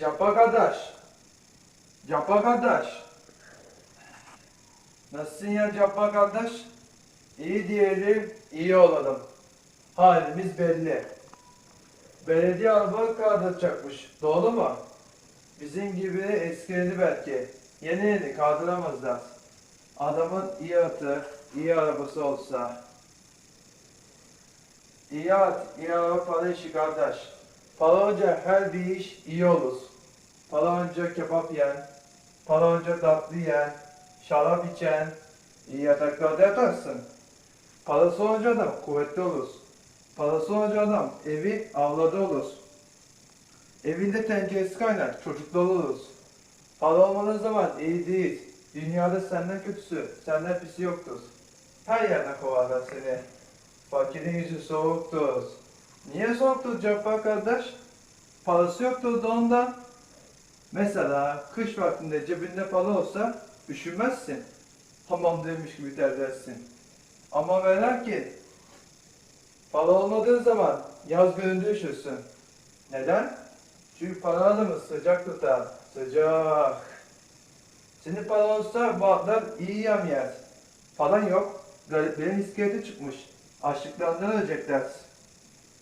Capa kardeş. Capa kardeş. Nasılsın ya Capa kardeş? İyi diyelim, iyi olalım. Halimiz belli. Belediye araba kaldıracakmış. Doğru mu? Bizim gibi eskiledi belki. Yeni yeni kaldıramazlar. Adamın iyi atı, iyi arabası olsa. İyi at, iyi araba para işi kardeş. Para olunca her bir iş iyi olur. Para olunca kebap yiyen, para olunca tatlı yiyen, şarap içen, iyi yataklarda yatarsın. Parası olunca adam kuvvetli olur. Parası olunca adam evi avladı olur. Evinde tenceresi kaynar, çocuklu oluruz. Para olmadığı zaman iyi değil. Dünyada senden kötüsü, senden pisi yoktur. Her yerden kovarlar seni. Fakirin yüzü soğuktur. Niye soğuktur Cabbar kardeş? Parası yoktur da ondan. Mesela kış vaktinde cebinde para olsa üşümezsin. Tamam demiş gibi terlersin. Ama ve lakin para olmadığı zaman yaz gününde üşürsün. Neden? Çünkü para adamı sıcak tutar. Sıcak. Senin para olsa bu iyi yem yer. Paran yok. Gariplerin iskeleti çıkmış. Açlıklarından ölecekler.